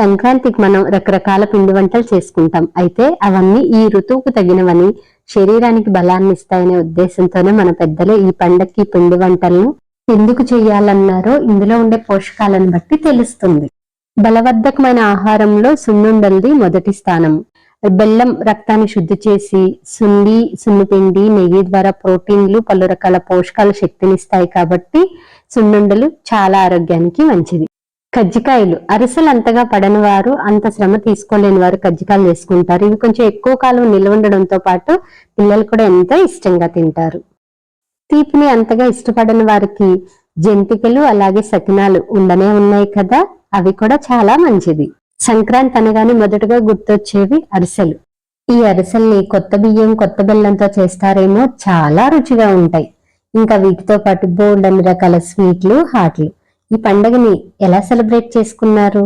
సంక్రాంతికి మనం రకరకాల పిండి వంటలు చేసుకుంటాం. అయితే అవన్నీ ఈ ఋతువుకు తగినవని శరీరానికి బలాన్ని ఇస్తాయనే ఉద్దేశంతోనే మన పెద్దలు ఈ పండక్కి పిండి వంటలను ఎందుకు చేయాలన్నారో ఇందులో ఉండే పోషకాలను బట్టి తెలుస్తుంది. బలవర్ధకమైన ఆహారంలో సున్నుండలది మొదటి స్థానం. బెల్లం రక్తాన్ని శుద్ధి చేసి సుండి సున్నిపిండి నెయ్యి ద్వారా ప్రోటీన్లు పలు రకాల పోషకాల శక్తినిస్తాయి కాబట్టి సున్నుండలు చాలా ఆరోగ్యానికి మంచిది. కజ్జికాయలు. అరిసెలు అంతగా పడని వారు అంత శ్రమ తీసుకోలేని వారు కజ్జికాయలు చేసుకుంటారు ఇవి కొంచెం ఎక్కువ కాలం నిల్వ ఉండడంతో పాటు పిల్లలు కూడా ఎంతో ఇష్టంగా తింటారు. తీపిని అంతగా ఇష్టపడని వారికి జంతికలు అలాగే సకినాలు ఉండనే ఉన్నాయి కదా? అవి కూడా చాలా మంచిది. సంక్రాంతి అనగానే మొదటగా గుర్తొచ్చేవి అరిసెలు. ఈ అరిసెల్ని కొత్త బియ్యం కొత్త బెల్లంతో చేస్తారేమో చాలా రుచిగా ఉంటాయి. ఇంకా వీటితో పాటు బోల్డ్ అన్ని రకాల స్వీట్లు హాట్లు. ఈ పండుగని ఎలా సెలబ్రేట్ చేసుకున్నారు?